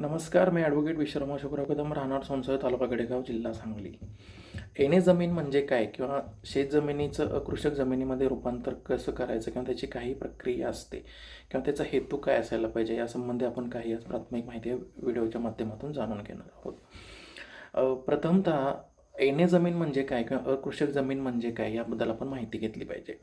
नमस्कार मी ॲडव्होकेट विश्वराम अशोकराव कदम राहणार सोनसळ तालुका गडेगाव जिल्हा सांगली. एने जमीन म्हणजे काय किंवा शेतजमिनीचं अकृषक जमिनीमध्ये रूपांतर कसं करायचं किंवा त्याची काही प्रक्रिया असते किंवा त्याचा हेतू काय असायला पाहिजे यासंबंधी आपण काही आज प्राथमिक माहिती व्हिडिओच्या माध्यमातून जाणून घेणार आहोत. प्रथमतः एने जमीन म्हणजे काय किंवा अकृषक जमीन म्हणजे काय याबद्दल आपण माहिती घेतली पाहिजे.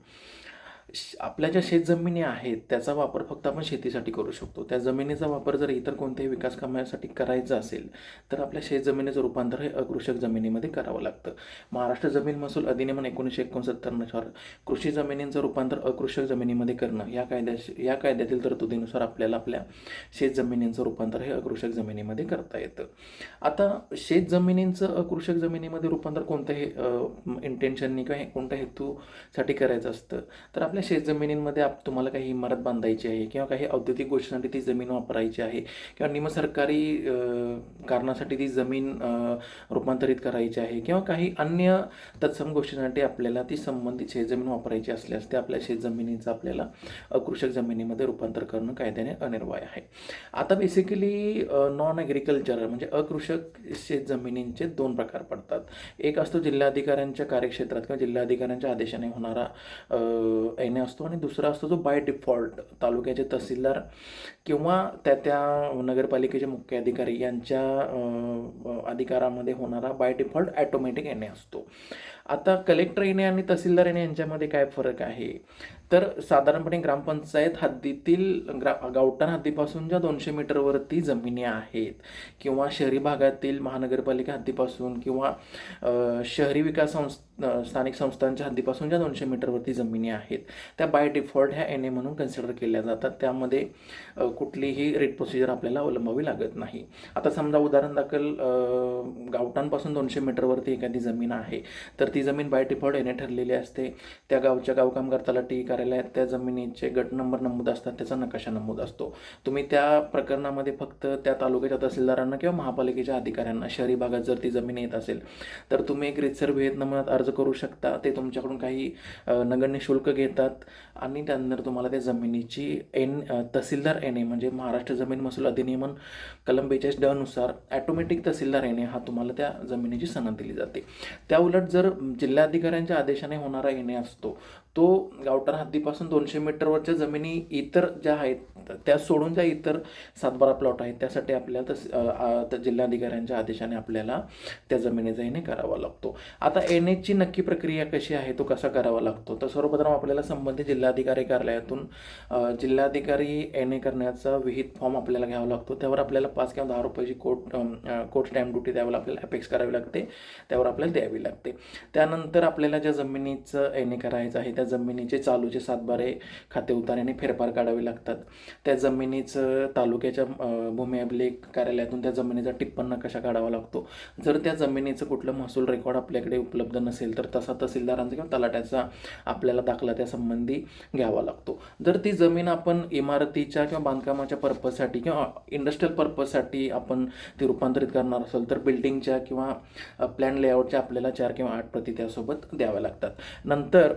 आपल्या ज्या शेतजमिनी आहेत त्याचा वापर फक्त आपण शेतीसाठी करू शकतो. त्या जमिनीचा वापर जर इतर कोणत्याही विकास कामासाठी करायचा असेल तर आपल्या शेतजमिनीचं रूपांतर हे अकृषक जमिनीमध्ये करावं लागतं. महाराष्ट्र जमीन महसूल अधिनियम एकोणीसशे एकोणसत्तरनुसार कृषी जमिनींचं रूपांतर अकृषक जमिनीमध्ये करणं या कायद्या या कायद्यातील तरतुदीनुसार आपल्याला आपल्या शेतजमिनींचं रूपांतर हे अकृषक जमिनीमध्ये करता येतं. आता शेतजमिनींचं अकृषक जमिनीमध्ये रूपांतर कोणत्याही इंटेन्शननी किंवा कोणत्या हेतूसाठी करायचं असतं तर आपल्या शेतजमिनींमध्ये आप तुम्हाला काही इमारत बांधायची आहे किंवा काही औद्योगिक गोष्टीसाठी ती जमीन वापरायची आहे किंवा निमसरकारी कारणासाठी ती जमीन रूपांतरित करायची आहे किंवा काही अन्य तत्सम गोष्टींसाठी आपल्याला ती संबंधित शेतजमीन वापरायची असल्यास ते आपल्या शेतजमिनीचं आपल्याला अकृषक जमिनीमध्ये रूपांतर करणं कायद्याने अनिर्वाय आहे. आता बेसिकली नॉन ॲग्रिकल्चर म्हणजे अकृषक शेतजमिनींचे दोन प्रकार पडतात. एक असतो जिल्हाधिकाऱ्यांच्या कार्यक्षेत्रात किंवा जिल्हाधिकाऱ्यांच्या आदेशाने होणारा एन असतो आणि दुसरा असतो जो बाय डिफॉल्ट तालुक्याचे तहसीलदार किंवा त्या त्या नगरपालिकेचे मुख्य अधिकारी यांच्या अधिकारामध्ये होणारा बाय डिफॉल्ट ॲटोमॅटिक एन असतो. आता कलेक्टर येणे आणि तहसीलदार येणे यांच्यामध्ये काय फरक आहे? तर साधारणपणे ग्रामपंचायत हद्दीतील ग्रा गावठाण हद्दीपासून ज्या दोनशे मीटरवरती जमिनी आहेत किंवा शहरी भागातील महानगरपालिका हद्दीपासून किंवा शहरी विकास संस् स्थानिक संस्थांच्या हद्दीपासून ज्या दोनशे मीटरवरती जमिनी आहेत त्या बाय डिफॉल्ट ह्या एन ए म्हणून कन्सिडर केल्या जातात. त्यामध्ये कुठलीही रेट प्रोसिजर आपल्याला अवलंबावी लागत नाही. आता समजा उदाहरण दाखल गावटांपासून गावठाणपासून दोनशे मीटरवरती एखादी जमीन आहे तर ती जमीन बाय डिफॉल्ट एन ठरलेली असते. त्या गावच्या गाव कामगार तलाठी कार्यालयात त्या जमिनीचे गट नंबर नमूद असतात त्याचा नकाशा नमूद असतो. तुम्ही त्या प्रकरणामध्ये फक्त त्या तालुक्याच्या तहसीलदारांना किंवा महापालिकेच्या अधिकाऱ्यांना शहरी भागात जर ती जमीन येत असेल तर तुम्ही एक रितसर विहित नमुन्यात अर्ज करू शकता. ते तुमच्याकडून काही नगण्य शुल्क घेतात आणि त्यानंतर तुम्हाला त्या जमिनीची एन तहसीलदार एन ए म्हणजे महाराष्ट्र जमीन महसूल अधिनियमन कलम बेचाळीस डनुसार ॲटोमॅटिक तहसीलदार एन ए हा तुम्हाला त्या जमिनीची सनद दिली जाते. त्या उलट जर जिल्हाधिकाऱ्यांच्या आदेशाने होणारा येणे असतो. तो गावठाण हद्दीपासून दोनशे मीटरवरच्या जमिनी इतर ज्या आहेत त्या सोडून ज्या इतर सातबारा प्लॉट आहेत त्यासाठी आपल्याला तस जिल्हाधिकाऱ्यांच्या आदेशाने आपल्याला त्या जमिनीचा एन करावा लागतो. आता एन एची नक्की प्रक्रिया कशी आहे तो कसा करावा लागतो? तर सर्वप्रथम आपल्याला संबंधित जिल्हाधिकारी कार्यालयातून जिल्हाधिकारी एन ए करण्याचा विहित फॉर्म आपल्याला घ्यावा लागतो. त्यावर आपल्याला पाच किंवा दहा रुपयाची कोर्ट कोर्ट स्टॅम्प ड्युटी त्यावर आपल्याला अपेक्स करावी लागते. त्यावर आपल्याला द्यावी लागते. त्यानंतर आपल्याला ज्या जमिनीचं एन ए करायचं आहे त्या जमिनीचे चालूचे सातबारे खाते उतार्याने फेरफार काढावे लागतात. त्या जमिनीचं तालुक्याच्या भूमी अभिलेख कार्यालयातून त्या जमिनीचा टिप्पण नकाशा काढावा लागतो. जर त्या जमिनीचं कुठलं महसूल रेकॉर्ड आपल्याकडे उपलब्ध नसेल तर तसा तहसीलदारांचा किंवा तलाट्याचा आपल्याला दाखला त्या संबंधी घ्यावा लागतो. जर ती जमीन आपण इमारतीच्या किंवा बांधकामाच्या पर्पजसाठी किंवा इंडस्ट्रियल पर्पजसाठी आपण ती रूपांतरित करणार असेल तर बिल्डिंगच्या किंवा प्लॅन लेआउटच्या आपल्याला चार किंवा आठ प्रति त्यासोबत द्याव्या लागतात. नंतर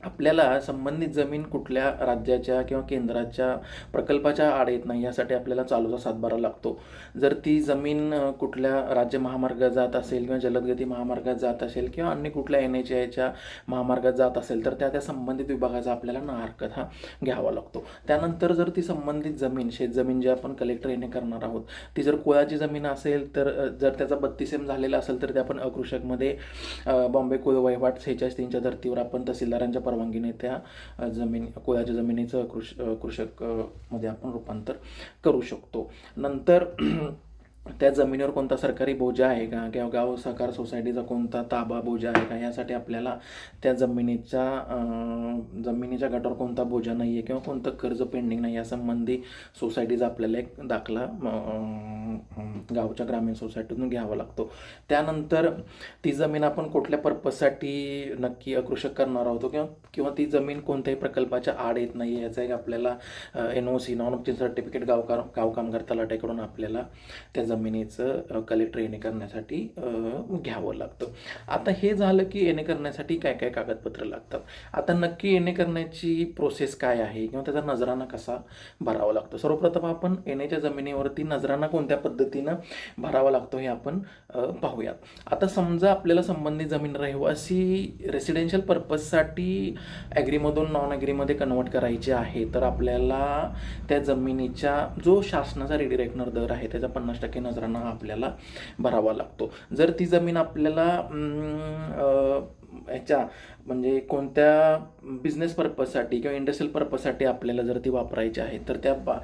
आपल्याला संबंधित जमीन कुठल्या राज्याच्या किंवा केंद्राच्या प्रकल्पाच्या आड येत नाही यासाठी आपल्याला चालूचा सातबारा लागतो. जर ती जमीन कुठल्या राज्य महामार्गात जात असेल किंवा जलदगती महामार्गात जात असेल किंवा अन्य कुठल्या एन एच आयच्या महामार्गात जात असेल तर त्या त्या संबंधित विभागाचा आपल्याला ना हरकत हा घ्यावा लागतो. त्यानंतर जर ती संबंधित जमीन शेतजमीन जी आपण कलेक्टर येणे करणार आहोत ती जर कुळाची जमीन असेल तर जर त्याचा बत्तीस एम झालेला असेल तर ते आपण अकृषकमध्ये बॉम्बे कुळ वहिवाट सेहेचाळीस तीनच्या धर्तीवर आपण तहसीलदारांच्या परवानगीने त्या जमीन कोळ्याच्या जमिनीचं कृष कृषकमध्ये आपण रूपांतर करू शकतो. नंतर त्या जमिनीवर कोणता सरकारी बोजा आहे का? किंवा गाव सहकार सोसायटीचा कोणता ताबा बोजा आहे का? यासाठी आपल्याला त्या जमिनीच्या जमिनीच्या गटावर कोणता बोजा नाही आहे किंवा कोणतं कर्ज पेंडिंग नाही यासंबंधी सोसायटीचा आपल्याला एक दाखला गावच्या ग्रामीण सोसायटीतून घ्यावा लागतो. त्यानंतर ती जमीन आपण कुठल्या पर्पजसाठी नक्की आकृषक करणार आहोत किंवा किंवा ती जमीन कोणत्याही प्रकल्पाच्या आड येत नाही याचा एक आपल्याला N O C non objection certificate गावकार गाव कामगार तलाट्याकडून आपल्याला त्या जमिनीचं कलेक्टर येणे करण्यासाठी घ्यावं लागतं. आता हे झालं की येणे करण्यासाठी काय काय कागदपत्र लागतात? आता नक्की येणे करण्याची प्रोसेस काय आहे? किंवा त्याचा नजराना कसा भरावा लागतो? सर्वप्रथम आपण येण्याच्या जमिनीवरती नजराना कोणत्या पद्धतीनं भरावा लागतो हे आपण पाहूयात. आता समजा आपल्याला संबंधित जमीन रहिवासी रेसिडेन्शियल पर्पजसाठी ॲग्रीमधून नॉन ॲग्रीमध्ये कन्वर्ट करायची आहे तर आपल्याला त्या जमिनीच्या जो शासनाचा रिडिरेक्टनर दर आहे त्याचा पन्नास टक्के नजराना आपल्याला भरावा लागतो. जर ती जमीन आपल्याला ह्याच्या म्हणजे कोणत्या बिझनेस पर्पजसाठी किंवा इंडस्ट्रियल पर्पजसाठी आपल्याला जर ती वापरायची आहे तर त्या बा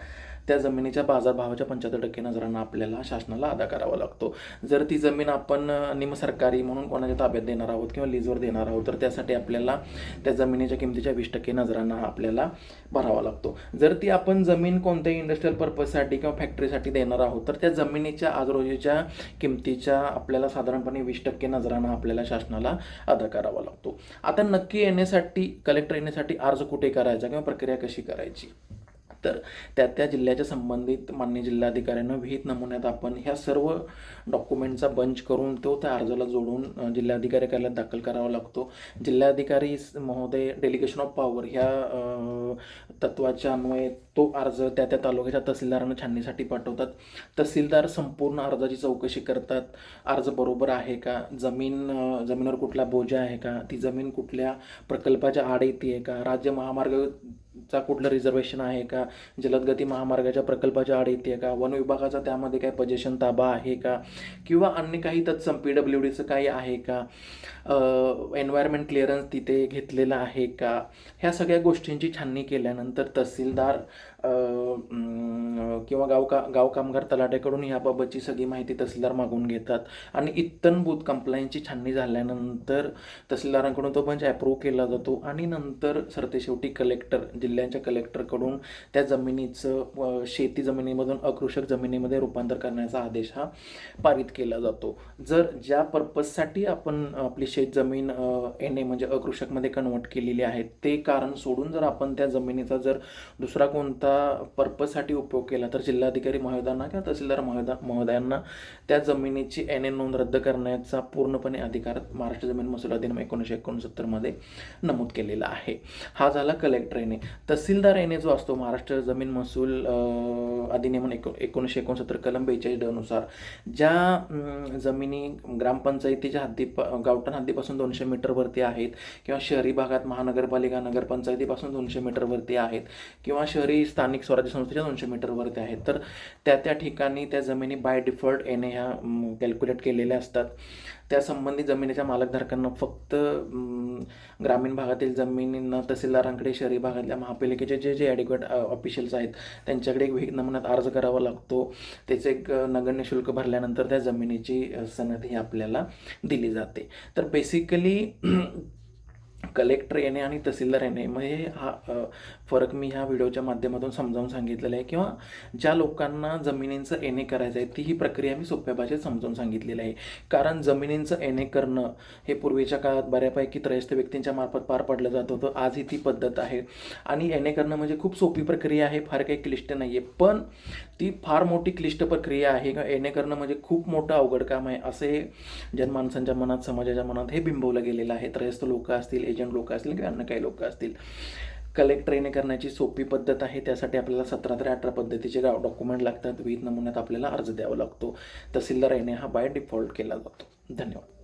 त्या जमिनीच्या बाजारभावाच्या पंच्याहत्तर टक्के नजरांना आपल्याला शासनाला अदा करावा लागतो. जर ती जमीन आपण निमसरकारी म्हणून कोणाच्या ताब्यात देणार आहोत किंवा लीजवर देणार आहोत तर त्यासाठी आपल्याला त्या जमिनीच्या किमतीच्या वीस टक्के नजरांना आपल्याला भरावा लागतो. जर ती आपण जमीन कोणत्याही इंडस्ट्रियल पर्पजसाठी किंवा फॅक्टरीसाठी देणार आहोत तर त्या जमिनीच्या आजरोजीच्या किमतीच्या आपल्याला साधारणपणे वीस टक्के नजरांना आपल्याला शासनाला अदा करावा लागतो. आता नक्की येण्यासाठी कलेक्टर येण्यासाठी अर्ज कुठे करायचा किंवा प्रक्रिया कशी करायची? तर त्या त्या जिल्ह्याच्या संबंधित मान्य जिल्हाधिकाऱ्यांना विहित नमुन्यात आपण ह्या सर्व डॉक्युमेंटचा बंच करून तो त्या अर्जाला जोडून जिल्हाधिकारी कार्यालयात दाखल करावा लागतो. जिल्हाधिकारी महोदय डेलिगेशन ऑफ पॉवर ह्या तत्वाच्या अन्वये तो अर्ज त्या त्या तालुक्याच्या तहसीलदारांना छाननीसाठी पाठवतात. तहसीलदार संपूर्ण अर्जाची चौकशी करतात. अर्ज बरोबर आहे का? जमीन जमिनीवर कुठला बोजा आहे का? ती जमीन कुठल्या प्रकल्पाच्या आड येते आहे का? राज्य महामार्ग चा कुठलं रिझर्वेशन आहे का? जलदगती महामार्गाच्या प्रकल्पाच्या आड येते का? वन विभागाचा त्यामध्ये काय पजेशन ताबा आहे का? किंवा अन्य काही तत्सम पी डब्ल्यू डीचं काही आहे का? एन्व्हायरमेंट क्लिअरन्स तिथे घेतलेला आहे का? ह्या सगळ्या गोष्टींची छाननी केल्यानंतर तहसीलदार किंवा गाव का गाव कामगार तलाट्याकडून याबाबतची सगळी माहिती तहसीलदार मागून घेतात. आणि इत्तनभूत कंप्लायन्सची छाननी झाल्यानंतर तहसीलदारांकडून तो पंच अप्रूव्ह केला जातो. आणि नंतर सरतेशेवटी कलेक्टर जिल्ह्यांच्या कलेक्टरकडून त्या जमिनीचं शेती जमिनीमधून अकृषक जमिनीमध्ये रूपांतर करण्याचा आदेश हा पारित केला जातो. जर ज्या पर्पजसाठी आपण आपली शेत जमीन एन ए म्हणजे अकृषकमध्ये कन्वर्ट केलेली आहे ते कारण सोडून जर आपण त्या जमिनीचा जर दुसरा कोणता पर्पजसाठी उपयोग केला तर जिल्हाधिकारी महोदयांना किंवा तहसीलदार महोदया महोदयांना त्या जमिनीची एन ए नोंद रद्द करण्याचा पूर्णपणे अधिकार महाराष्ट्र जमीन महसूल अधिनियम एकोणीसशे एकोणसत्तरमध्ये नमूद केलेला आहे. हा झाला कलेक्टर एने. तहसीलदार येणे जो असतो महाराष्ट्र जमीन महसूल अधिनियमन अधिनियम एको एकोणीसशे एकोणसत्तर कलम बेचाळीस डनुसार ज्या जमिनी ग्रामपंचायतीच्या हद्दी गावठाण हद्दीपासून दोनशे मीटरवरती आहेत किंवा शहरी भागात महानगरपालिका नगरपंचायतीपासून दोनशे मीटरवरती आहेत किंवा शहरी स्थानिक स्वराज्य संस्थेच्या दोनशे मीटरवरती आहेत तर त्या त्या ठिकाणी त्या जमिनी बाय डिफॉल्ट येणे ह्या कॅल्क्युलेट केलेल्या असतात. त्या संबंधित जमिनीच्या मालकधारकांना फक्त ग्रामीण भागातील जमिनींना तहसीलदारांकडे शहरी भागातल्या महापालिकेचे जे जे ॲडिक्वेट ऑफिशियल्स आहेत त्यांच्याकडे एक विहित नमुन्यात अर्ज करावा लागतो. त्याचे एक नगण्य शुल्क भरल्यानंतर त्या जमिनीची अ, सनद ही आपल्याला दिली जाते. तर बेसिकली कलेक्टर येणे आणि तहसीलदार येणे म्हणजे हा फरक मी ह्या व्हिडिओच्या माध्यमातून समजावून सांगितलेला आहे. किंवा ज्या लोकांना जमिनींचं एने करायचं आहे ती ही प्रक्रिया मी सोप्या भाषेत समजावून सांगितलेली आहे. कारण जमिनींचं एने करणं हे पूर्वीच्या काळात बऱ्यापैकी त्रयस्थ व्यक्तींच्या मार्फत पार पडलं जात होतं. आज ही ती पद्धत आहे. आणि एने करणं म्हणजे खूप सोपी प्रक्रिया आहे फार काही क्लिष्ट नाही आहे पण ती फार मोठी क्लिष्ट प्रक्रिया आहे. किंवा एने करणं म्हणजे खूप मोठं अवघड काम आहे असे जनमानसांच्या मनात समाजाच्या मनात हे बिंबवलं गेलेलं आहे. त्रयस्थ लोक असतील एजंट लोक असतील किंवा अन्य काही लोक असतील कलेक्टर ट्रेने करण्याची सोपी पद्धत आहे. त्यासाठी आपल्याला सतरा ते अठरा पद्धतीचे डॉक्युमेंट लागतात. विविध नमुन्यात आपल्याला अर्ज द्यावा लागतो. तहसीलदार येणे हा बाय डिफॉल्ट केला जातो. धन्यवाद.